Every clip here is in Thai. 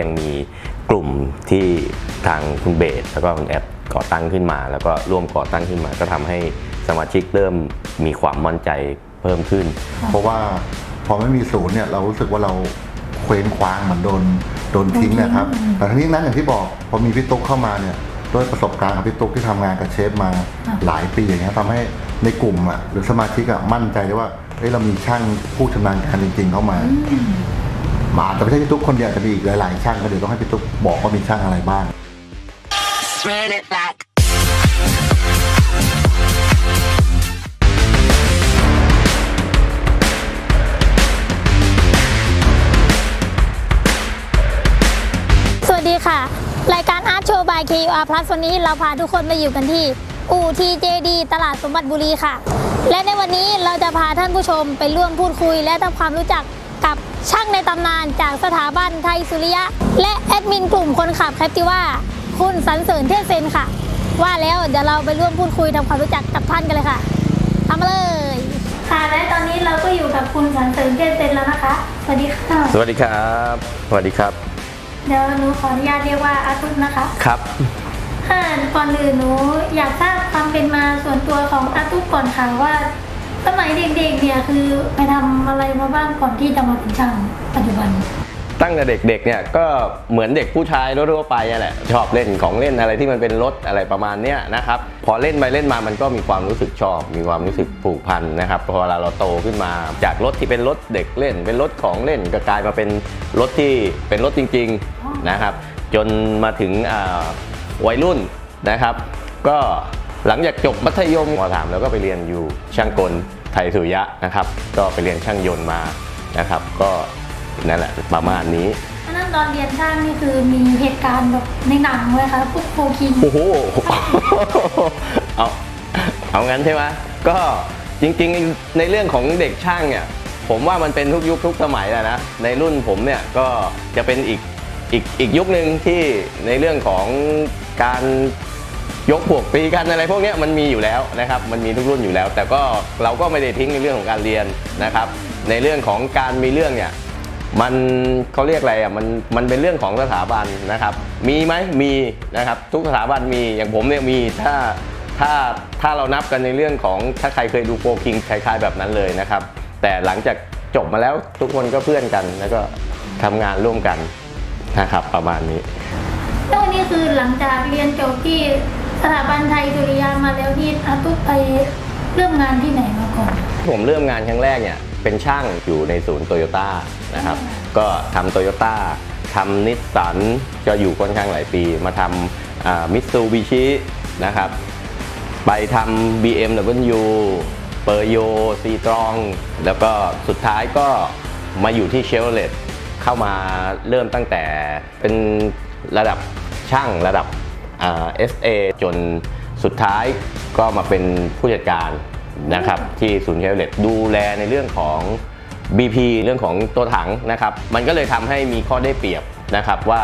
ยังมีกลุ่มที่ทางคุณเบสแล้วก็คุณแอดก่อตั้งขึ้นมา แล้วก็ร่วมก่อตั้งขึ้นมา ก็ทำให้สมาชิกเริ่มมีความมั่นใจเพิ่มขึ้น เพราะว่าพอไม่มีศูนย์เนี่ยเรารู้สึกว่าเราเคว้งคว้างเหมือนโดนโดนทิ้งนะครับ แต่ทั้งนี้นั้นอย่างที่บอกพอมีพี่ตุ๊กเข้ามาเนี่ยด้วยประสบการณ์ของพี่ตุ๊กที่ทำงานกับเชฟมาหลายปีอย่างเงี้ยทำให้ในกลุ่มอะหรือสมาชิกอะมั่นใจได้ว่าเอ้ยเรามีช่างผู้ชำนาญการจริง ๆ เข้ามา มาอาจจะไม่ใช่พี่ตุ๊กคนเดียวอาจจะมีอีกหลายๆช่างก็เดี๋ยวต้องให้พี่ตุ๊กบอกว่ามีช่างอะไรบ้าง Run it back. สวัสดีค่ะ รายการ Art Show by KUR Plus วันนี้เราพาทุกคนมาอยู่กันที่อู่ TJD ตลาดสมบัติบุรีค่ะ และในวันนี้เราจะพาท่านผู้ชมไปร่วมพูดคุย และทำความรู้จักกับ ช่างในตำนานจากสถาบันไทยสุริยะ และแอดมินกลุ่มคนขับแคปติว่าคุณสันเสริญเทพเซนค่ะ ว่าแล้วเดี๋ยวเราไปร่วมพูดคุยทำความรู้จักกับท่านกันเลยค่ะทำมาเลยค่ะและตอนนี้เราก็อยู่กับคุณสันเสริญเทพเซนแล้วนะคะ สวัสดีค่ะสวัสดีครับ สวัสดีครับ เดี๋ยวหนูขออนุญาตเรียกว่าอาตุกนะคะ ครับค่ะก่อนอื่นหนูอยากทราบความเป็นมาส่วนตัวของอาตุกก่อนค่ะว่า สมัยเด็กๆเนี่ยคือไปทำอะไรมาบ้างก่อนที่จะมาเป็นช่างปัจจุบัน ตั้งแต่เด็กๆเนี่ยก็เหมือนเด็กผู้ชายทั่วๆไปอะแหละชอบเล่นของเล่นอะไรที่มันเป็นรถอะไรประมาณเนี้ยนะครับพอเล่นไปเล่นมามันก็มีความรู้สึกชอบ มีความรู้สึกผูกพันนะครับพอเวลาเราโตขึ้นมาจากรถที่เป็นรถเด็กเล่น เป็นรถของเล่นก็กลายมาเป็นรถที่เป็นรถจริงๆนะครับ จนมาถึงอ่าวัยรุ่นนะครับ ก็ หลังจากจบมัธยมมสามแล้วก็ไปเรียนอยู่ช่างกลไทยสุริยะนะครับ ก็ไปเรียนช่างยนต์มานะครับ ก็นั่นแหละประมาณนี้อันนั้นตอนเรียนช่างนี่คือมีเหตุการณ์แบบในหนังเลยค่ะพวกโฟคิงโอ้โหเอาเอางั้นใช่ไหมก็จริงๆในเรื่องของเด็กช่างเนี่ยผมว่ามันเป็นทุกยุคทุกสมัยแหละนะในรุ่นผมเนี่ยก็จะเป็นอีกอีกอีกยุคหนึ่งที่ในเรื่องของการ ยกพวกตีกันอะไรพวกนี้มันมีอยู่แล้วนะครับ มันมีทุกรุ่นอยู่แล้ว แต่ก็เราก็ไม่ได้ทิ้งในเรื่องของการเรียนนะครับ ในเรื่องของการมีเรื่องเนี่ยมันเขาเรียกอะไรอะมันมันเป็นเรื่องของสถาบันนะครับ มีไหมมีนะครับ ทุกสถาบันมีอย่างผมเนี่ยมีถ้าถ้าถ้าเรานับกันในเรื่องของถ้าใครเคยดูโฟคิงคล้ายๆแบบนั้นเลยนะครับ แต่หลังจากจบมาแล้วทุกคนก็เพื่อนกัน แล้วก็ทำงานร่วมกันนะครับประมาณนี้แล้วนนี้คือหลังจากเรียนจบที่ สถาบันไทยสุริยามาแล้วที่อาตุกไปเริ่มงานที่ไหนมาก่อน ผมเริ่มงานครั้งแรกเนี่ยเป็นช่างอยู่ในศูนย์โตโยต้านะครับ ก็ทำโตโยต้าทำนิสสันก็อยู่ค่อนข้างหลายปี มาทำมิตซูบิชินะครับ ไปทำ BMW เปอร์โยซีตรอง แล้วก็สุดท้ายก็มาอยู่ที่เชลเลตเข้ามาเริ่มตั้งแต่เป็นระดับช่างระดับ อ่า SA จนสุดท้ายก็มาเป็นผู้จัดการนะครับที่ศูนย์เชลเลตดูแลในเรื่องของ BP เรื่องของตัวถังนะครับ มันก็เลยทำให้มีข้อได้เปรียบนะครับว่า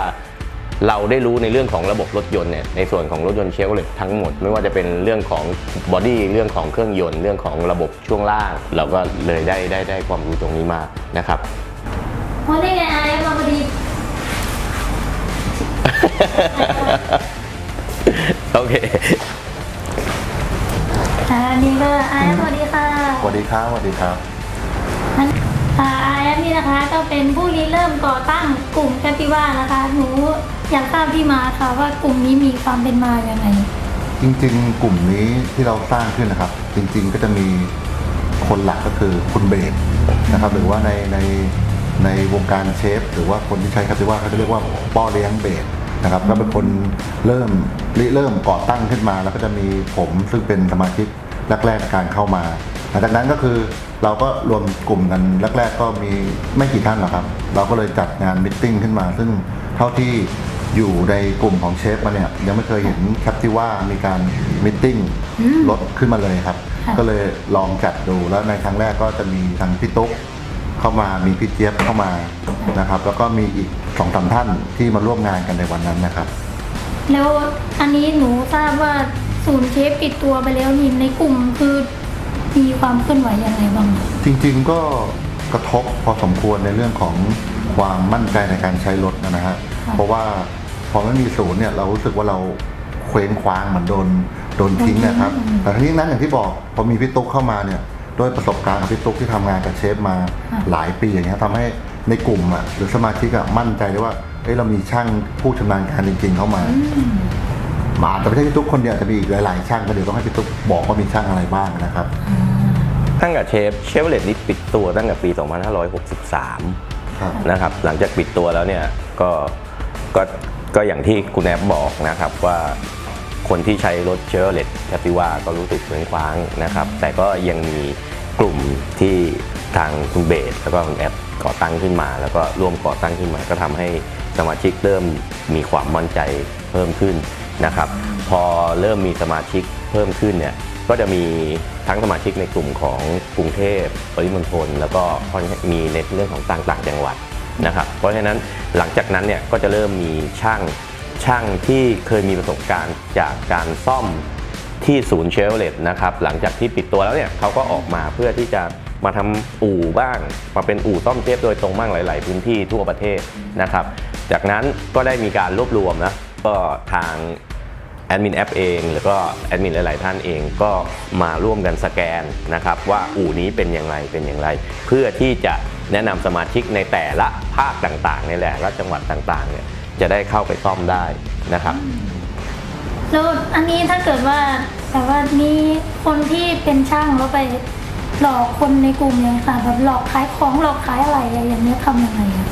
เราได้รู้ในเรื่องของระบบรถยนต์เนี่ยในส่วนของรถยนต์เชฟโรเลตทั้งหมด ไม่ว่าจะเป็นเรื่องของบอดี้เรื่องของเครื่องยนต์เรื่องของระบบช่วงล่าง เราก็เลยได้ได้ได้ความรู้ตรงนี้มานะครับเพราะได้ไงไอ้มาพอดี โอเคอ่าอันนี้ก็ไอ้สวัสดีค่ะสวัสดีครับสวัสดีครับอันอ่าไอ้นี่นะคะก็เป็นผู้ริเริ่มก่อตั้งกลุ่มแคปิว่านะคะหนูอยากทราบที่มาค่ะว่ากลุ่มนี้มีความเป็นมาอย่างไรจริงๆ กลุ่มนี้ที่เราสร้างขึ้นนะครับ จริงๆก็จะมีคนหลักก็คือคุณเบสนะครับ หรือว่าในในในวงการเชฟ หรือว่าคนที่ใช้คำที่ว่าเขาจะเรียกว่าป้อเลี้ยงเบส นะครับก็เป็นคนเริ่มริเริ่มก่อตั้งขึ้นมา แล้วก็จะมีผมซึ่งเป็นสมาชิกแรกๆในการเข้ามาหลังจากนั้นก็คือเราก็รวมกลุ่มกันแรกๆ ก็มีไม่กี่ท่านหรอกครับ เราก็เลยจัดงานมิทติ้งขึ้นมา ซึ่งเท่าที่อยู่ในกลุ่มของเชฟมาเนี่ยยังไม่เคยเห็นแคปที่ว่ามีการมิทติ้งลดขึ้นมาเลยครับค่ะก็เลยลองจัดดูแล้วในครั้งแรกก็จะมีทางพี่ตุ๊กเข้ามามีพี่เจี๊ยบเข้ามา นะครับ แล้วก็มีอีกสองสามท่านที่มาร่วมงานกันในวันนั้นนะครับ แล้วอันนี้หนูทราบว่าศูนย์เชฟปิดตัวไปแล้วนี่ในกลุ่มคือมีความเคลื่อนไหวยังไงบ้าง จริงๆก็กระทบพอสมควรในเรื่องของความมั่นใจในการใช้รถนะฮะเพราะว่าพอไม่มีศูนย์เนี่ยเรารู้สึกว่าเราเคว้งคว้างเหมือนโดนโดนทิ้งนะครับ แต่ทีนี้นั้นอย่างที่บอกพอมีพี่ตุ๊กเข้ามาเนี่ยด้วยประสบการณ์ของพี่ตุ๊กที่ทำงานกับเชฟมาหลายปีอย่างเงี้ยทำให้ ในกลุ่มอะหรือสมาชิกอะมั่นใจได้ว่าเอ้ยเรามีช่างผู้ชำนาญการจริงๆเข้ามามาอาจจะไม่ใช่พี่ตุ๊กคนเดียวอาจจะมีอีกหลายๆช่างก็เดี๋ยวต้องให้พี่ตุ๊กบอกว่ามีช่างอะไรบ้างนะครับตั้งแต่เชฟเชฟเลตนี่ปิดตัวตั้งแต่ปี 2563ครับนะครับ หลังจากปิดตัวแล้วเนี่ยก็ก็ก็อย่างที่คุณแอบบอกนะครับว่าคนที่ใช้รถเชฟเลตแคปิว่าก็รู้สึกเคว้งคว้างนะครับ แต่ก็ยังมีกลุ่มที่ทางคุณเบสแล้วก็คุณแอบ ก่อตั้งขึ้นมา แล้วก็ร่วมก่อตั้งขึ้นมา ก็ทำให้สมาชิกเริ่มมีความมั่นใจเพิ่มขึ้นนะครับ พอเริ่มมีสมาชิกเพิ่มขึ้นเนี่ยก็จะมีทั้งสมาชิกในกลุ่มของกรุงเทพปริมณฑลแล้วก็มีในเรื่องของต่างๆจังหวัดนะครับ เพราะฉะนั้นหลังจากนั้นเนี่ยก็จะเริ่มมีช่างช่างที่เคยมีประสบการณ์จากการซ่อมที่ศูนย์เชลเลตนะครับหลังจากที่ปิดตัวแล้วเนี่ยเขาก็ออกมาเพื่อที่จะ มาทำอู่บ้าง มาเป็นอู่ซ่อมเทปโดยตรงบ้างหลาย ๆ พื้นที่ทั่วประเทศนะครับ จากนั้นก็ได้มีการรวบรวมนะก็ทางแอดมินแอปเองหรือก็แอดมินหลาย ๆ ท่านเองก็มาร่วมกันสแกนนะครับ ว่าอู่นี้เป็นอย่างไรเป็นอย่างไร เพื่อที่จะแนะนำสมาชิกในแต่ละภาคต่างๆในแต่ละจังหวัดต่างๆเนี่ยจะได้เข้าไปซ่อมได้นะครับแล้วอันนี้ถ้าเกิดว่าแต่ว่ามีคนที่เป็นช่างแล้วไป หลอกคนในกลุ่มเนี่ยค่ะแบบหลอกขายของหลอกขายอะไรอย่างเงี้ยทำยังไงอะ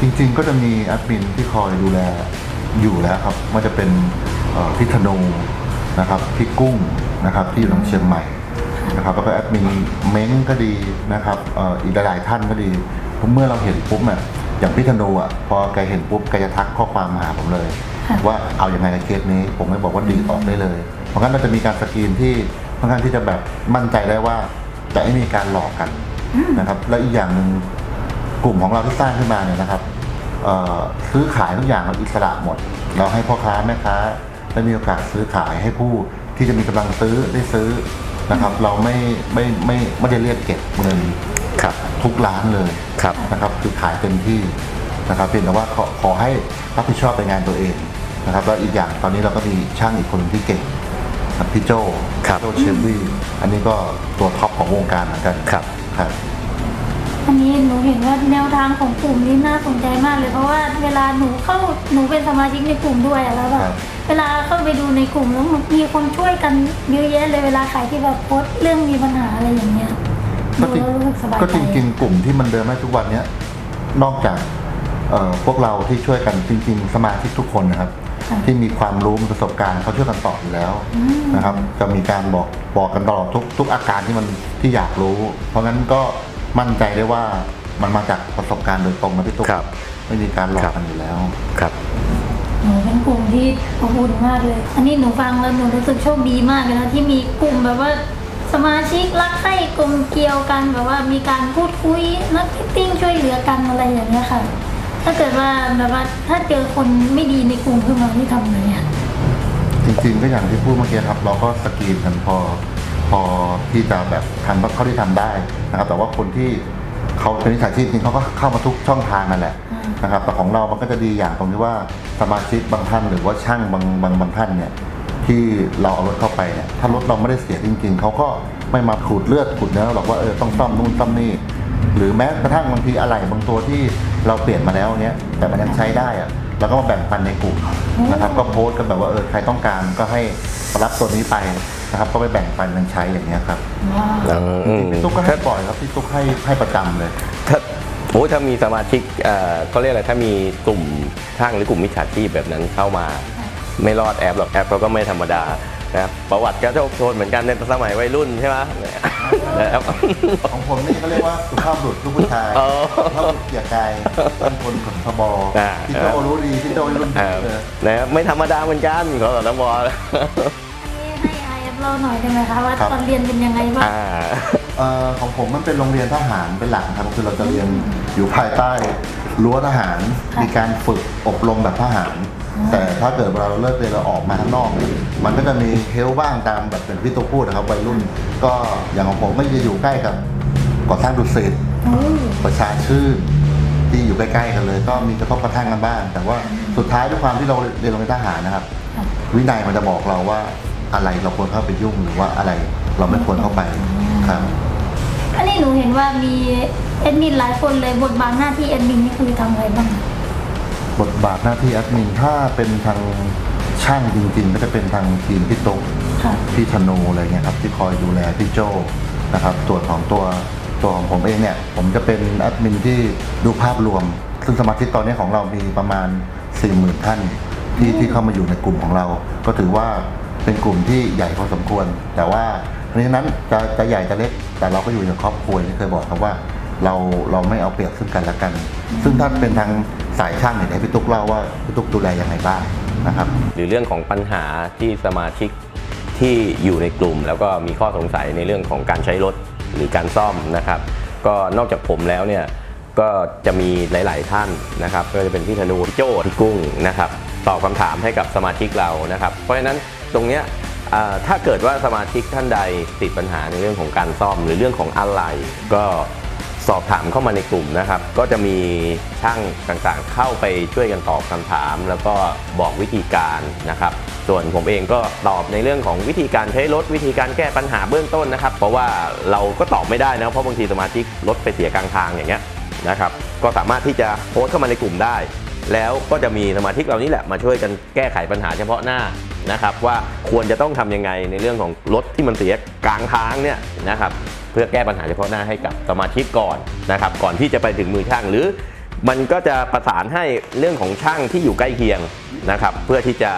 จริงๆก็จะมีแอดมินที่คอยดูแลอยู่แล้วครับมันจะเป็นเอ่อพี่ธนูนะครับพี่กุ้งนะครับที่อยู่ทางเชียงใหม่นะครับแล้วก็แอดมินเม้งก็ดีนะครับเอ่ออีกหลายๆท่านก็ดีเมื่อเราเห็นปุ๊บเนี่ยอย่างพี่ธนูอะพอแกเห็นปุ๊บแกจะทักข้อความมาหาผมเลย ว่าเอาอย่างไงกับเคสนี้ผมเลยบอกว่าดีออกได้เลย เพราะงั้นเราจะมีการสกรีนที่ ค่อนข้างที่จะแบบมั่นใจได้ว่าจะไม่มีการหลอกกันนะครับ และอีกอย่างหนึ่งกลุ่มของเราที่สร้างขึ้นมาเนี่ยนะครับเอ่อซื้อขายทุกอย่างเราอิสระหมด เราให้พ่อค้าแม่ค้าได้มีโอกาสซื้อขายให้ผู้ที่จะมีกำลังซื้อได้ซื้อนะครับ เราไม่ไม่ไม่ไม่ได้เรียกเก็บเงินครับทุกร้านเลยครับนะครับ คือขายเต็มที่นะครับเพียงแต่ว่าขอขอให้รับผิดชอบในงานตัวเองนะครับแล้วอีกอย่างตอนนี้เราก็มีช่างอีกคนที่เก่ง ครับพี่โจครับโจเชฟวี่อันนี้ก็ตัวท็อปของวงการเหมือนกันครับครับอันนี้หนูเห็นว่าแนวทางของกลุ่มนี้น่าสนใจมากเลยเพราะว่าเวลาหนูเข้าหนูเป็นสมาชิกในกลุ่มด้วยอะแล้วแบครับบเวลาเข้าไปดูในกลุ่มแล้วมีคนช่วยกันเยอะแยะเลยเวลาขายที่แบบโพสต์เรื่องมีปัญหาอะไรอย่างเงี้ยดูก็จริงแล้วรู้สึกสบายใจก็จริงๆกลุ่มที่มันเดินมาทุกวันเนี้ยนอกจากเอ่อพวกเราที่ช่วยกันจริง ๆ สมาชิกทุกคนนะครับค่ะ ที่มีความรู้มีประสบการณ์เขาช่วยกันตอบอยู่แล้วนะครับ จะมีการบอกบอกกันตลอดทุกทุกอาการที่มันที่อยากรู้ เพราะงั้นก็มั่นใจได้ว่ามันมาจากประสบการณ์โดยตรงนะพี่ตุ๊กครับ ไม่มีการหลอครักบกันอยู่แล้ว ครับ หนูเป็นกลุ่มที่อบอุ่นมากเลย อันนี้หนูฟังแล้วหนูรู้สึกโชคดีมากเลยนะที่มีกลุ่มแบบว่าสมาชิกรักใคร่กลมเกลียวกันแบบว่ามีการพูดคุยนักติ้งช่วยเหลือกันอะไรอย่างเงี้ยค่ะ ถ้าเกิดว่าแบบว่าถ้าเจอคนไม่ดีในกลุ่มขึ้นมาที่ทำไงอะจริงๆก็อย่างที่พูดเมื่อกี้ครับ เราก็สกรีนกันพอพอที่จะแบบทำเขาที่ทำได้นะครับแต่ว่าคนที่เขาเป็นวิชาชีพจริงเขาก็เข้ามาทุกช่องทางนั่นแหละนะครับแต่ของเรา มันก็จะดีอย่างตรงที่ว่าสมาชิกบางท่านหรือว่าช่างบางบางบางท่านเนี่ยที่เราเอารถเข้าไปเนี่ยถ้ารถเราไม่ได้เสียจริง ๆเขาก็ไม่มาขูดเลือดขูดเนื้อหรอกว่าเออต้องซ่อมนู่นซ่อมนี่หรือแม้กระทั่งบางทีอะไหล่บางตัวที่ เราเปลี่ยนมาแล้วเนี้ยแต่มันยังใช้ได้อะเราก็มาแบ่งปันในกลุ่มนะครับ ก็โพสต์กันแบบว่าเออใครต้องการก็ให้รับตัวนี้ไปนะครับก็ไปแบ่งปันกันใช้อย่างเงี้ยครับว้าวอืมพี่ตุ๊กก็ให้ปล่อยครับพี่ตุ๊กให้ให้ประจำเลย ถ้าโอ้ถ้ามีสมาชิกเอ่อเขาเรียกอะไรถ้ามีกลุ่มช่างหรือกลุ่มมิจฉาชีพแบบนั้นเข้ามา ไม่รอดแอปหรอกแอปเขาก็ไม่ธรรมดา นะครับประวัติก็โชคโชนเหมือนกันในสมัยวัยรุ่นใช่ไหมนะครับ ของผมนี่เขาเรียกว่าสุภาพบุรุษลูกผู้ชายอ๋อสุภาพบุรุษเกียรติกายเป็นคนขนทบอ่า พี่โจรู้ดีพี่โจรุ่นเอพี่อเลยนะครับไม่ธรรมดาเหมือนกันขอสนบอันนี้ให้ไอเอฟเราหน่อยได้ไหมคะว่าตอนเรียนเป็นยังไงบ้าง อ่า เอ่อของผมมันเป็นโรงเรียนทหารเป็นหลักครับคือเราจะเรียนอยู่ภายใต้ รั้วทหารค่ะมีการฝึกอบรมแบบทหารแต่ถ้าเกิดเวลาเราเลิกเรียนเราออกมาข้างนอกเนี่ยมันก็จะมีเฮลบ้างตามแบบเป็นพี่ตัวพูดนะครับวัยรุ่น ก็อย่างของผมก็จะอยู่ใกล้กับก่อสร้างดุสิตโอ้ประชาชื่นที่อยู่ใกล้ๆกันเลย ก็มีกระทบกระทั่งกันบ้าง แต่ว่าสุดท้ายด้วยความที่เราเรียนโรงเรียนทหารนะครับวินัยมันจะบอกเราว่าอะไรเราควรเข้าไปยุ่งหรือว่าอะไรเราไม่ควรเข้าไปครับ อันนี้หนูเห็นว่ามี แอดมินหลายคนเลยบทบาทหน้าที่แอดมินนี่คือทำอะไรบ้างบทบาทหน้าที่แอดมินถ้าเป็นทางช่างจริงๆก็จะเป็นทางทีมพี่ตุ๊กค่ะ พี่ธนูอะไรเงี้ยครับที่คอยดูแลพี่โจนะครับส่วนของตัวตัวของผมเองเนี่ยผมจะเป็นแอดมินที่ดูภาพรวม ซึ่งสมาชิกตอนนี้ของเรามีประมาณ 40,000 ท่านที่ที่เข้ามาอยู่ในกลุ่มของเรา ก็ถือว่าเป็นกลุ่มที่ใหญ่พอสมควร แต่ว่าทั้งนี้นั้นจะจะใหญ่จะเล็กแต่เราก็อยู่ในครอบครัวที่เคยบอกครับว่า เราเราไม่เอาเปรียบซึ่งกันและกัน ซึ่งถ้าเป็นทางสายช่างเนี่ยให้พี่ตุ๊กเล่าว่าพี่ตุ๊กดูแลยังไงบ้างนะครับหรือเรื่องของปัญหาที่สมาชิกที่อยู่ในกลุ่ม แล้วก็มีข้อสงสัยในเรื่องของการใช้รถหรือการซ่อมนะครับ ก็นอกจากผมแล้วเนี่ยก็จะมีหลาย ๆ ท่านนะครับ ก็จะเป็นพี่ธนูพี่โจ้พี่กุ้งนะครับตอบคำถามให้กับสมาชิกเรานะครับ เพราะฉะนั้นตรงเนี้ยถ้าเกิดว่าสมาชิกท่านใดติดปัญหาในเรื่องของการซ่อม หรือเรื่องของอะไรก็ สอบถามเข้ามาในกลุ่มนะครับ ก็จะมีช่างต่างๆ เข้าไปช่วยกันตอบคำถาม แล้วก็บอกวิธีการนะครับ ส่วนผมเองก็ตอบในเรื่องของวิธีการใช้รถวิธีการแก้ปัญหาเบื้องต้นนะครับ เพราะว่าเราก็ตอบไม่ได้นะเพราะบางทีสมาชิกรถไปเสียกลางทางอย่างเงี้ยนะครับ ก็สามารถที่จะโพสเข้ามาในกลุ่มได้ แล้วก็จะมีสมาชิกเรานี่แหละมาช่วยกันแก้ไขปัญหาเฉพาะหน้านะครับ ว่าควรจะต้องทำยังไงในเรื่องของรถที่มันเสียกลางทางเนี่ยนะครับ พื่อแก้ปัญหาเฉพาะหน้าให้กับสมาชิกก่อนนะครับ ก่อนที่จะไปถึงมือช่างหรือ มันก็จะประสานให้เรื่องของช่างที่อยู่ใกล้เคียงนะครับ เพื่อที่จะ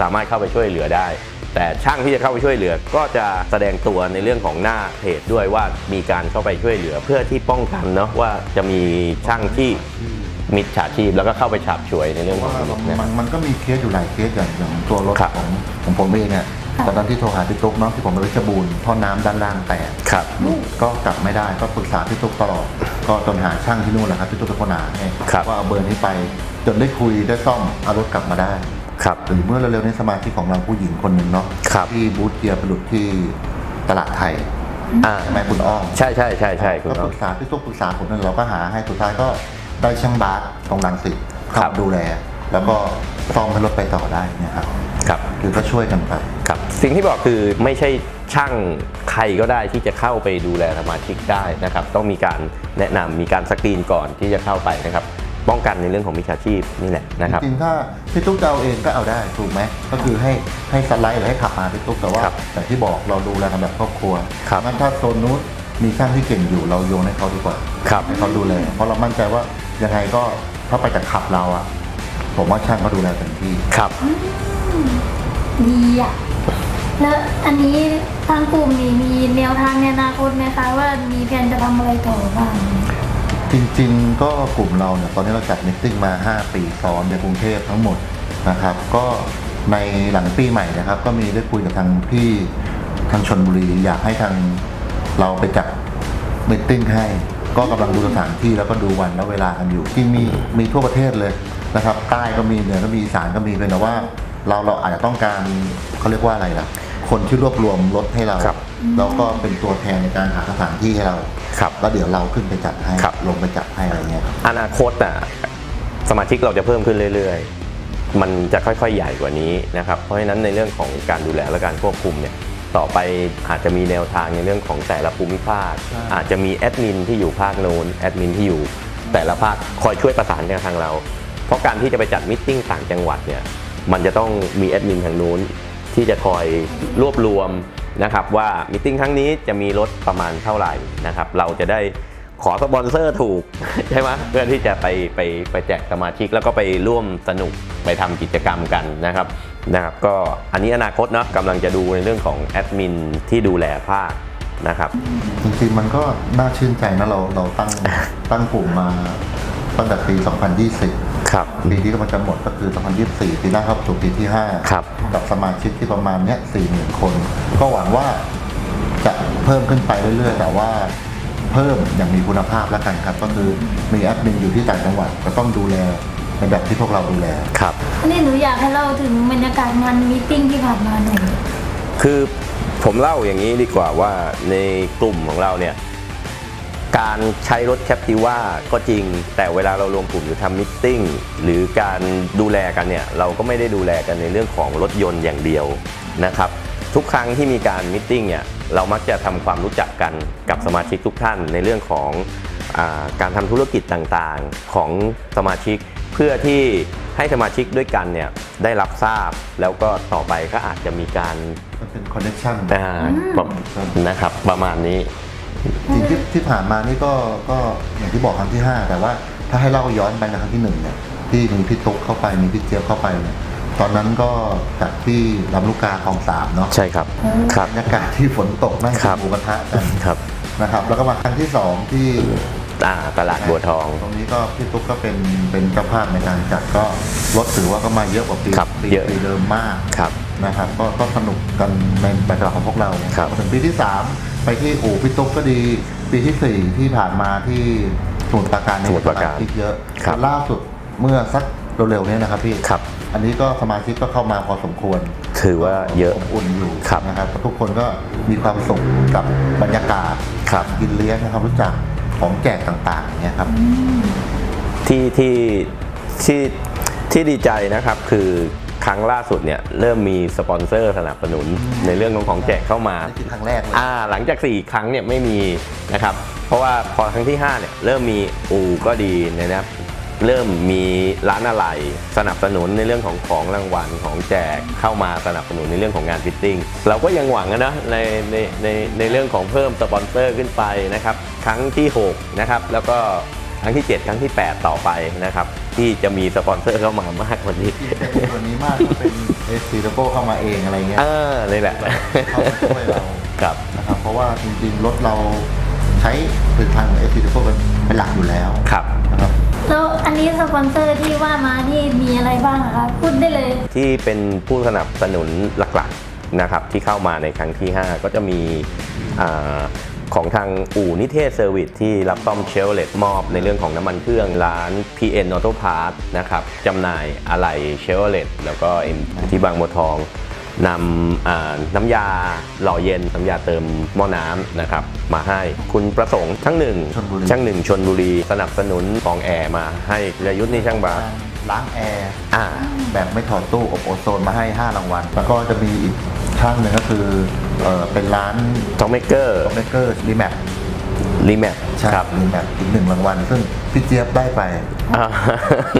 สามารถเข้าไปช่วยเหลือได้ แต่ช่างที่จะเข้าไปช่วยเหลือ ก็จะแสดงตัวในเรื่องของหน้าเพจด้วยว่ามีการเข้าไปช่วยเหลือ เพื่อที่ป้องกันเนาะว่าจะมีช่างที่มิจฉาชีพแล้วก็เข้าไปฉาบฉวยในเรื่องของว่าระบบมันนะมันมันก็มีเคสอยู่หลายเคสอย่างอย่างตัวรถครับของของผมเองเนี่ย ตอนนั้นที่โทรหาพี่ตุ๊กเนาะที่ผมไปเพชรบูรณ์ท่อน้ำด้านล่างแตกครับ ก็กลับไม่ได้ก็ปรึกษาพี่ตุ๊กตลอดก็จนหาช่างที่นู่นแหละครับพี่ตุ๊กเป็นคนหาให้ครับว่าเอาเบอร์นี้ไปจนได้คุยได้ซ่อมเอารถกลับมาได้ครับหรือเมื่อเร็วๆนี้สมาชิกของเราผู้หญิงคนหนึ่งเนาะครับที่บูธเกียร์ไปหลุดที่ตลาดไทยอ่าใช่ไหมคุณอ้อมใช่ใช่ใช่ใช่คุณก็น้ปองรึกษาพี่ตุ๊กปรึกษาผมนั่นเราก็หาให้สุดท้ายก็ได้ช่างบาสตรงรังสิตเข้าครับมาดูแล แล้วก็ซ่อมให้รถไปต่อได้เนะครับครับคือก็ช่วยกันไปครับสิ่งที่บอกคือไม่ใช่ช่างใครก็ได้ที่จะเข้าไปดูแลสมาชิกได้นะครับ ต้องมีการแนะนำมีการสกรีนก่อนที่จะเข้าไปนะครับป้องกันในเรื่องของมิจฉาชีพนี่แหละนะครับจริงๆถ้าพี่ตุ๊กจะเอาเองก็เอาได้ถูกไหมก็คือให้ให้สไลด์หรือให้ขับมาพี่ตุ๊กแต่ว่าครับแต่ที่บอกเราดูแลกันแบบครอบครัวครับงั้นถ้าโซนนู้นมีช่างที่เก่งอยู่เราโยนให้เขาดีกว่าครับให้เขาดูแลเพราะเรามั่นใจว่ายังไงก็ถ้าไปจากขับเราอะ ผมว่าช่างเขาดูแลเต็มที่ ครับดีอะ แล้วอันนี้ทางกลุ่มนี่มีแนวทางในอนาคตไหมคะ ว่ามีแผนจะทำอะไรต่อบ้าง จริงๆ ก็กลุ่มเราเนี่ยตอนนี้เราจัดมิทติ้งมา 5 ปีซ้อนในกรุงเทพทั้งหมดนะครับ ก็ในหลังปีใหม่นะครับ ก็มีได้คุยกับทางพี่ทางชนบุรี อยากให้ทางเราไปจัดมิทติ้งให้ ก็กำลังดูสถานที่แล้วก็ดูวันและเวลากันอยู่ที่มีมีทั่วประเทศเลย นะครับ ใต้ก็มีเหนือก็มีอีสานก็มีเป็นแต่ว่า เราเราอาจจะต้องการเขาเรียกว่าอะไรล่ะ คนที่รวบรวมรถให้เรา ครับแล้วก็เป็นตัวแทนในการหาสถานที่ให้เราครับ แล้วเดี๋ยวเราขึ้นไปจัดให้ครับลงไปจัดให้อะไรเงี้ยครับ อนาคตอะสมาชิกเราจะเพิ่มขึ้นเรื่อยๆ มันจะค่อยๆ ใหญ่กว่านี้นะครับ เพราะฉะนั้นในเรื่องของการดูแลและการควบคุมเนี่ยต่อไปอาจจะมีแนวทางในเรื่องของแต่ละภูมิภาค ใช่ อาจจะมีแอดมินที่อยู่ภาคโน้นแอดมินที่อยู่แต่ละภาคคอยช่วยประสานกับทางเรา เพราะการที่จะไปจัดมิทติ้งต่างจังหวัดเนี่ยมันจะต้องมีแอดมินทางนู้นที่จะคอยรวบรวมนะครับว่ามิทติ้งครั้งนี้จะมีรถประมาณเท่าไหร่นะครับเราจะได้ขอสปอนเซอร์ถูกใช่ไหมเพื่อที่จะไปไปไปแจกสมาชิกแล้วก็ไปร่วมสนุกไปทำกิจกรรมกันนะครับนะครับก็อันนี้อนาคตเนาะกำลังจะดูในเรื่องของแอดมินที่ดูแลภาคนะครับจริงๆมันก็น่าชื่นใจนะเราเราตั้งตั้งกลุ่มมาตั้งแต่ปี 2020 ครับปีที่กำลังจะหมดก็คือ 2024 ปีหน้าเข้าสู่ปีที่ 5 ครับ กับสมาชิกที่ประมาณเนี้ย40,000 คน ก็หวังว่าจะเพิ่มขึ้นไปเรื่อยๆ แต่ว่าเพิ่มอย่างมีคุณภาพแล้วกันครับ ก็คือมีแอดมินอยู่ที่ต่างจังหวัดก็ต้องดูแลในแบบที่พวกเราดูแล ครับ อันนี้หนูอยากให้เล่าถึงบรรยากาศงานมีตติ้งที่ผ่านมาหน่อยคือผมเล่าอย่างนี้ดีกว่าว่าในกลุ่มของเราเนี่ย การใช้รถแคปติว่าก็จริง แต่เวลาเรารวมกลุ่มหรือทำมิทติ้งหรือการดูแลกันเนี่ยเราก็ไม่ได้ดูแลกันในเรื่องของรถยนต์อย่างเดียวนะครับทุกครั้งที่มีการมิทติ้งเนี่ยเรามักจะทำความรู้จักกันกับสมาชิกทุกท่านในเรื่องของอาการทำธุรกิจต่างๆของสมาชิก เพื่อที่ให้สมาชิกด้วยกันเนี่ยได้รับทราบแล้วก็ต่อไปก็อาจจะมีการมันเป็นคอนเนคชั่นอ่านะครับประมาณนี้ จริงที่ที่ผ่านมานี่ก็ก็อย่างที่บอกครั้งที่ 5 แต่ว่าถ้าให้เล่าย้อนไปในครั้งที่หนึ่งเนี่ยที่มีพี่ตุ๊กเข้าไปมีพี่เจี๊ยบเข้าไปเนี่ยตอนนั้นก็จากที่ลำลูกกาคลองสามเนาะใช่ครับครับบรรยากาศที่ฝนตกนั่งครักิบนหมูกระทะกันครับนะครับ แล้วก็มาครั้งที่สองที่อ่าตลาดบัวทอง ตรงนี้ก็พี่ตุ๊กก็เป็นเป็นเจ้าภาพในการจัดก็รถถือว่าก็มาเยอะกว่าปีครับปีเยอะปีเดิมมากครับนะครับ ก็ก็สนุกกันในแบบฉบับของพวกเราครับพอถึงปีที่3 ไปที่อู่พี่ตุ๊กก็ดี ปีที่4ที่ผ่านมาที่สมุทรปราการในสมุทรปราการที่เยอะครับล่าสุดเมื่อสักเร็วๆเนี้นะครับพี่ครับ อันนี้ก็สมาชิกก็เข้ามาพอสมควร ถือว่าเยอะอบอุ่นอยู่ครับนะครับทุกคนก็มีความสุขกับบรรยากาศครับกินเลี้ยงนะครับรู้จักของแจกต่างๆเนี่ยครับที่ที่ที่ที่ดีใจนะครับคือ ครั้งล่าสุดเนี่ยเริ่มมีสปอนเซอร์สนับสนุนในเรื่องของของแจกเข้ามานี่คือครั้งแรกเลยอ่าหลังจาก 4 ครั้งเนี่ยไม่มีนะครับ เพราะว่าพอครั้งที่ 5 เนี่ยเริ่มมีอู่ก็ดีนะครับเริ่มมีร้านอะไรสนับสนุนในเรื่องของของรางวัลของแจกเข้ามาสนับสนุนในเรื่องของงานฟิตติ้งเราก็ยังหวังนะในในในในเรื่องของเพิ่มสปอนเซอร์ขึ้นไปนะครับ ครั้งที่ 6 นะครับ แล้วก็ค รั้งที่ 7 ครั้งที่ 8 ต่อไปนะครับ ที่จะมีสปอนเซอร์เข้ามามากกว่านี้ตัวนี้มากก็เป็นเอสซีโลโก้เข้ามาเองอะไรเงี้ยเออนี่แหละเข้ามาช่วยเราครับนะครับเพราะว่าจริงๆรถเราใช้ผลิตภัณฑ์ของเอสซีโลโก้เป็นหลักอยู่แล้วครับนะครับแล้วอันนี้สปอนเซอร์ที่ว่ามานี่มีอะไรบ้างอะคะพูดได้เลย ที่เป็นผู้สนับสนุนหลักๆนะครับที่เข้ามาในครั้งที่ 5 ก็จะมีอา ของทางอู่นิเทศเซอร์วิสที่รับซ่อมเชลเลตมอบในเรื่องของน้ำมันเครื่องร้าน PN Auto Parts นะครับจำหน่ายอะไหล่เชลเลตแล้วก็ M ที่บางบัวทองนำอ่าน้ำยาหล่อเย็นน้ำยาเติมหม้อน้ำนะครับมาให้คุณประสงค์ช่างหนึ่งชลบุรีช่างหนึ่งชนบุรี สนับสนุนของแอร์มาให้ระยุทธ์นี่ช่างบาทล้างแอร์อ่าแบบไม่ถอดตู้อบโอโซนมาให้ 5 รางวัลแล้วก็จะมีอีกช่างหนึ่งก็คือ เออเป็นร้านท็อกเมเกอร์คอมเมเกอร์รีแมปรีแมทใช่ครับรีแมปอีกหนึ่งรางวัล ซึ่งพี่เจี๊ยบได้ไปอ่า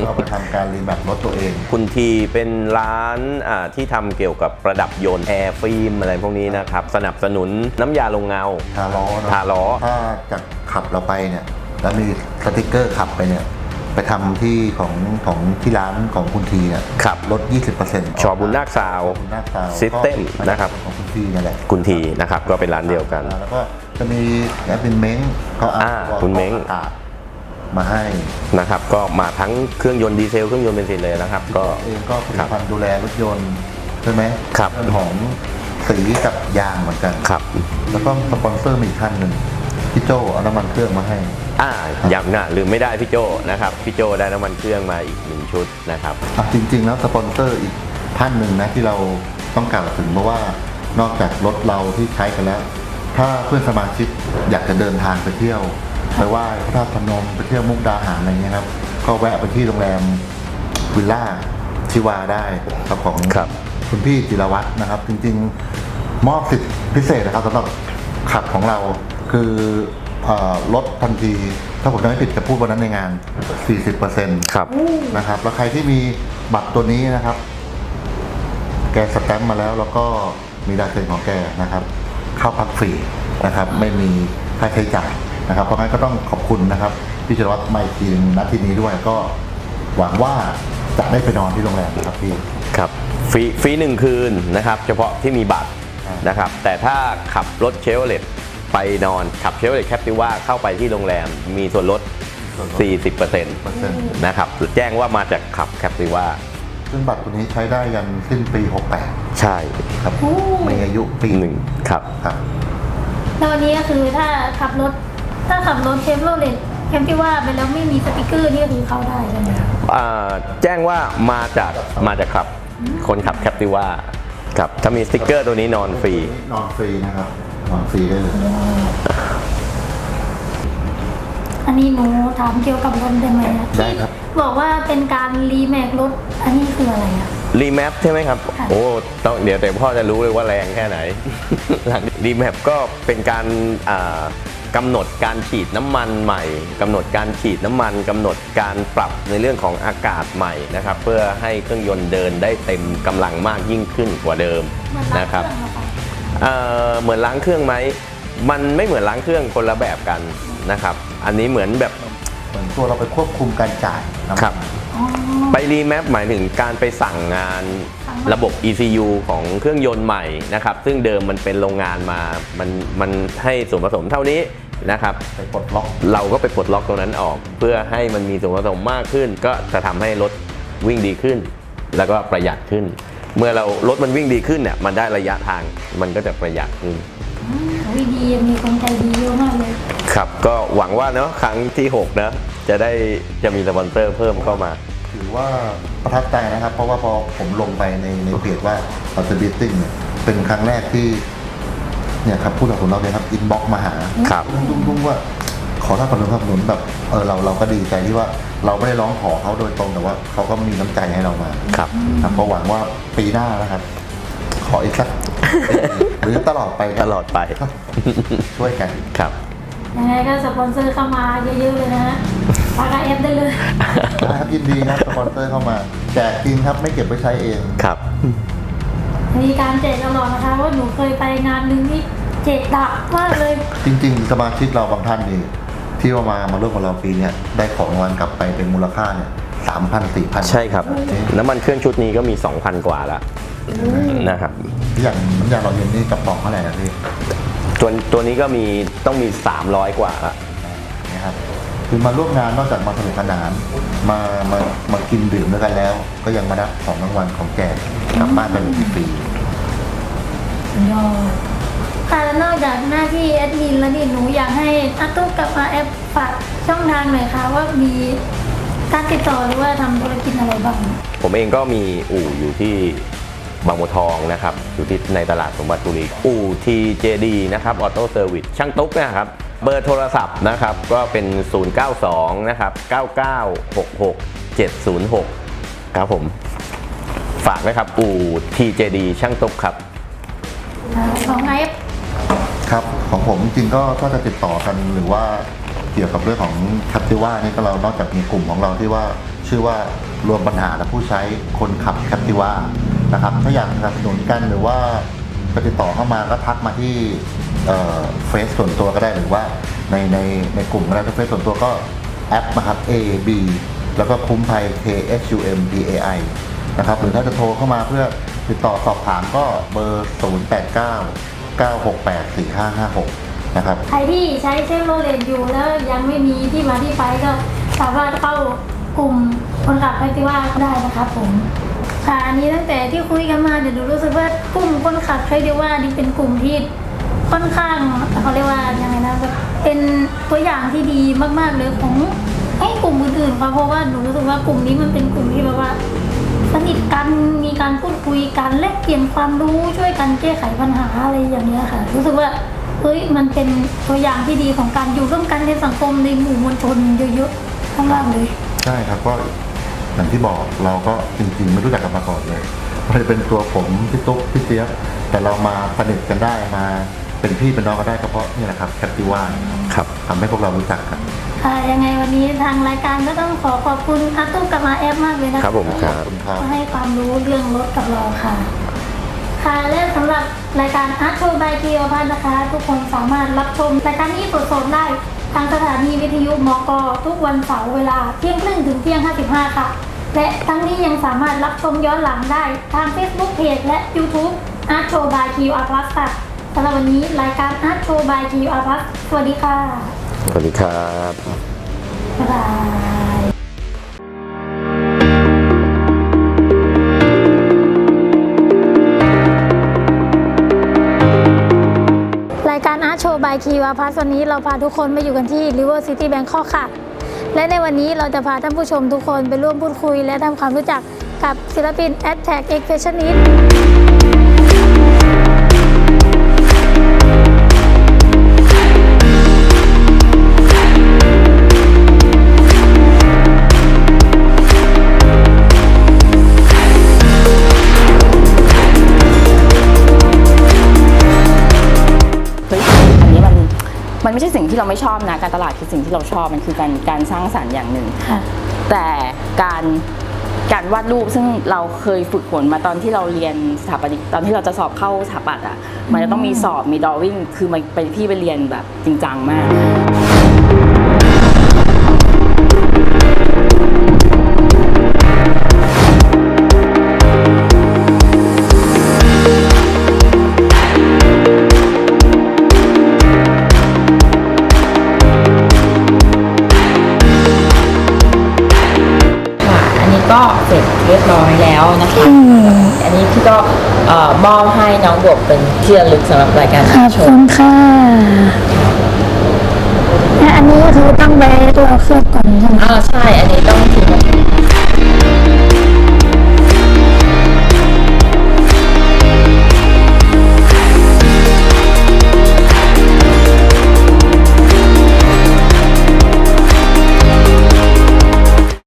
เราไปทำการรีแมปรถตัวเอง คุณทีเป็นร้านอ่าที่ทำเกี่ยวกับประดับยนต์แอร์ฟิล์มอะไรพวกนี้นะครับ สนับสนุนน้ำยาลงเงา ทาล้อเนอะทาล้อ ถ้าจากขับเราไปเนี่ยแล้วมีสติกเกอร์ขับไปเนี่ย ไปทำที่ของของที่ร้านของคุณทีเนี่ยครับ ลด 20%ชอบุญนาคซาว บุญนาคซาว System ก็นะครับ ของคุณ ทีนั่นแหละคุณทีนะครับก็เป็นร้านเดียวกัน แล้วก็จะมีแอดมินเม้งเขาเอาอ่าตัวคุณเม้ง อากาศมาให้นะครับก็มาทั้งเครื่องยนต์ดีเซลเครื่องยนต์เบนซินเลยนะครับ ก็ เองก็ผลิตภัณฑ์ดูแลรถยนต์ใช่ไหมครับ เรื่องของสีกับยางเหมือนกัน ครับ แล้วก็สปอนเซอร์มีอีกท่านหนึ่งพี่โจเอาน้ำมันเครื่องมาให้ อ่าอย่างน่ะลืมไม่ได้พี่โจนะครับพี่โจได้น้ำมันเครื่องมาอีกหนึ่งชุดนะครับ อะจริงๆแล้วสปอนเซอร์อีกท่านหนึ่งนะที่เราต้องกล่าวถึงเพราะว่า นอกจากรถเราที่ใช้กันแล้ว ถ้าเพื่อนสมาชิกอยากจะเดินทางไปเที่ยวไปไหว้พระธาตุพนมไปเที่ยวมุกดาหารอะไรเงี้ยครับ ก็แวะไปที่โรงแรมวิลล่าชิวาได้ครับของครับคุณพี่จิรวัตรนะครับ จริง ๆ มอบสิทธิพิเศษนะครับสำหรับขับของเราคือเอ่อลดทันที ถ้าผมจำไม่ผิดจะพูดวันนั้นในงาน 40%ครับนะครับ แล้วใครที่มีบัตรตัวนี้นะครับ แกสแตมป์มาแล้วแล้วก็ มีลายเซ็นของแกนะครับเข้าพักฟรีนะครับ ไม่มีค่าใช้จ่ายนะครับ เพราะงั้นก็ต้องขอบคุณนะครับพี่จิรวัตรมาอีกทีหนึงณที่นี้ด้วยก็หวังว่าจะได้ไปนอนที่โรงแรมนะครับพี่ครับฟรีฟรีหนึ่งคืนนะครับ เฉพาะที่มีบัตรอ่านนะครับ แต่ถ้าขับรถเชลเลตไปนอนขับเชลเลตแคปติว่าเข้าไปที่โรงแรมมีส่วนลด40%เปอร์เซ็นต์นะครับแจ้งว่ามาจากขับแคปติว่า ซึ่งบัตรตัวนี้ใช้ได้ยันสิ้นปี 68 ใช่ครับโอ้ มีอายุปีหนึ่งครับ ครับ แล้ววันนี้ก็คือถ้าขับรถ ถ้าขับรถเชฟโรเลตแคมที่ว่าไปแล้วไม่มีสติกเกอร์นี่ก็คือเข้าได้ใช่ไหมคะอ่าแจ้งว่ามาจากมาจากขับ คนขับแคปติว่าครับถ้ามีสติกเกอร์ตัวนี้นอนฟรี นอนฟรีนะครับ นอนฟรีได้เลย อันนี้หนูถามเกี่ยวกับรถได้ไหมอะได้ครับบอกว่าเป็นการรีแมครถ อันนี้คืออะไรอะ รีแมปใช่ไหมครับ ค่ะ โอ้ต้องเดี๋ยวแต่พ่อจะรู้เลยว่าแรงแค่ไหนรีแมปก็เป็นการอ่ากำหนดการฉีดน้ำมันใหม่กำหนดการฉีดน้ำมันกำหนดการปรับในเรื่องของอากาศใหม่นะครับ เพื่อให้เครื่องยนต์เดินได้เต็มกำลังมากยิ่งขึ้นกว่าเดิมเหมือนล้างนะครับเครื่องเหรอคะ เอ่อเหมือนล้างเครื่องไหม มันไม่เหมือนล้างเครื่องคนละแบบกัน นะครับ อันนี้เหมือนแบบเหมือนตัวเราไปควบคุมการจ่ายน้ำมันครับอ๋อไปรีแมปหมายถึงการไปสั่งงานสั่งงานระบบ ECU ของเครื่องยนต์ใหม่นะครับ ซึ่งเดิมมันเป็นโรงงานมา มันมันให้ส่วนผสมเท่านี้นะครับ ไปปลดล็อกเราก็ไปปลดล็อกตรงนั้นออก เพื่อให้มันมีส่วนผสมมากขึ้น ก็จะทำให้รถวิ่งดีขึ้น แล้วก็ประหยัดขึ้น เมื่อเรารถมันวิ่งดีขึ้นเนี่ยมันได้ระยะทางมันก็จะประหยัดขึ้นอืม วิดีมีคนใจดีเยอะมากเลย ครับ ก็หวังว่าเนาะครั้งที่6นะจะได้จะมีสปอนเซอร์เพิ่มเข้ามา ถือว่าประทับใจนะครับ เพราะว่าพอผมลงไปในในเพจว่า a u t o b i t i n g เนี่ยเป็นครั้งแรกที่เนี่ยครับผู้สนับสนุนเราเนี่ยครับอินบ็อกมาหาครับตุ้งๆว่าขอถ้าสนับสนุนสนับสนุนแบบเออเราเราก็ดีใจที่ว่าเราไม่ได้ร้องขอเขาโดยตรงแต่ว่าเขาก็มีน้ำใจให้เรามาครับครับก็หวังว่าปีหน้านะครับ ขออีกสัก หรือตลอดไปนะตลอดไป ช่วยกันครับ ยังไงก็สปอนเซอร์เข้ามาเยอะๆเลยนะฮะพากาเอฟได้เลย นะครับยินดีครับสปอนเซอร์เข้ามาแจกจริงครับไม่เก็บไว้ใช้เอง ครับ มีการแจกตลอดนะคะว่าหนูเคยไปงานหนึ่งที่แจกดักมากเลย จริงๆ สมาชิกเราบางท่านนี่ที่ว่ามามาร่วมกับเราปีเนี้ยได้ของรางวัลกลับไปเป็นมูลค่าเนี่ยสามพันสี่พัน ใช่ครับ น้ำมันเครื่องชุดนี้ก็มี 2,000 กว่าแล้ว นะครับอย่างน้ำยาหล่อเย็นนี่กระป๋องเท่าไหร่นะพี่ตัวตัวนี้ก็มีต้องมี 300 กว่าละนะครับคือมาร่วมงานนอกจากมาสนุกสนานมามามากินดื่มด้วยกันแล้ว ก็ยังมาได้ของรางวัลของแจกกลับบ้านไปเลยฟรียอดค่ะแล้วนอกจากหน้าที่แอดมินแล้วนี่หนูอยากให้อาตุ๊กกับอาแอปฝากช่องทางหน่อยค่ะว่ามีการติดต่อหรือว่าทำธุรกิจอะไรบ้าง ผมเองก็มีอู่อยู่ที่ บางบัวทองนะครับอยู่ที่ในตลาดสมบัติบุรีอู่ TJD นะครับออโต้เซอร์วิสช่างตุ๊กนะครับเบอร์โทรศัพท์นะครับก็เป็น 092 นะครับ 9966 706 ครับผม ฝากนะครับ อู่ TJD ช่างตุ๊กครับของไอฟครับ ของผมจริงๆก็ถ้าจะติดต่อกันหรือว่าเกี่ยวกับเรื่องของแคปติว่านี่ก็เรานอกจากมีกลุ่มของเราที่ว่าชื่อว่ารวมปัญหาและผู้ใช้คนขับแคปติว่า นะครับ ถ้าอยากสนับสนุนกันหรือว่าติดต่อเข้ามาก็ทักมาที่เฟซส่วนตัวก็ได้หรือว่าในในในกลุ่มก็ได้ถ้าเฟซส่วนตัวก็แอปนะครับ A B แล้วก็คุ้มภัย K H U M D A I นะครับหรือถ้าจะโทรเข้ามาเพื่อติดต่อสอบถามก็เบอร์ 089 968 4556 นะครับ ใครที่ใช้เชฟโรเลตอยู่แล้วยังไม่มีที่มาที่ไปก็สามารถเข้ากลุ่มคนขับไฟติว่าได้นะครับผม ค่ะอันนี้ตั้งแต่ที่คุยกันมาเดี๋ยวหนูรู้สึกว่ากลุ่มคนขับไฟติว่านี่เป็นกลุ่มที่ค่อนข้างเขาเรียกว่ายังไงนะแบบเป็นตัวอย่างที่ดีมากๆเลยของให้กลุ่มอื่นๆค่ะเพราะว่าหนูรู้สึกว่ากลุ่มนี้มันเป็นกลุ่มที่แบบว่าสนิทกันมีการพูดคุยกันแลกเปลี่ยนความรู้ช่วยกันแก้ไขปัญหาอะไรอย่างเงี้ยค่ะ รู้สึกว่าเฮ้ยมันเป็นตัวอย่างที่ดีของการอยู่ร่วมกันในสังคมในหมู่มวลชนเยอะๆข้างล่างเลยใช่ครับก็ อย่างที่บอกเราก็จริงๆ ไม่รู้จักกันมาก่อนเลยมันเป็นตัวผมพี่ตุ๊กพี่เจี๊ยบแต่เรามาสนิทกันได้มาเป็นพี่เป็นน้องกันได้ก็เพราะนี่แหละครับแคปติว่าครับทำให้พวกเรารู้จักกันค่ะยังไงวันนี้ทางรายการก็ต้องขอขอบคุณอาตุ้มกับมาแอฟมากเลยนะคะครับผมคขรัอบบคุณครับมาให้ความรู้เรื่องรถกับเราค่ะ ค่ะและสำหรับรายการอาร์ตโชว์บายทีโอพันนะคะ ทุกคนสามารถรับชมรายการนี้สดๆได้ ทางสถานีวิทยุมก ทุกวันเสาร์เวลาเที่ยงครึ่งถึงเที่ยง 55 ค่ะ และทั้งนี้ยังสามารถรับชมย้อนหลังได้ทาง Facebook Page และ YouTube Art Show by QR Plus ค่ะสำหรับวันนี้รายการ Art Show by QR Plus สวัสดีค่ะ สวัสดีครับบ๊ายบายรายการอาร์ตโชว์บายคีวาพัสวันนี้เราพาทุกคนมาอยู่กันที่ River City Bangkok ค่ะ และในวันนี้เราจะพาท่านผู้ชมทุกคนไปร่วมพูดคุย และทำความรู้จักกับศิลปิน a t t a c e x p r e s s i o มันไม่ใช่สิ่งที่เราไม่ชอบนะ การตลาดคือสิ่งที่เราชอบมันคือการการสร้างสรรค์อย่างหนึ่งค่ะแต่การการวาดรูปซึ่งเราเคยฝึกฝนมาตอนที่เราเรียนสถาปนิกตอนที่เราจะสอบเข้าสถาปัตย์อะมันจะต้องมีสอบมีดอวิ่งคือมันเป็นพี่ไปเรียนแบบจริงจังมาก เอ่อมอบให้น้องบวบเป็นที่ระลึกสำหรับรายการขอบชคุมณค่ะและอันนี้ก็คือต้องไปตัวเคลือบก่อนใช่ไหม อ่าใช่ อันนี้ต้องเท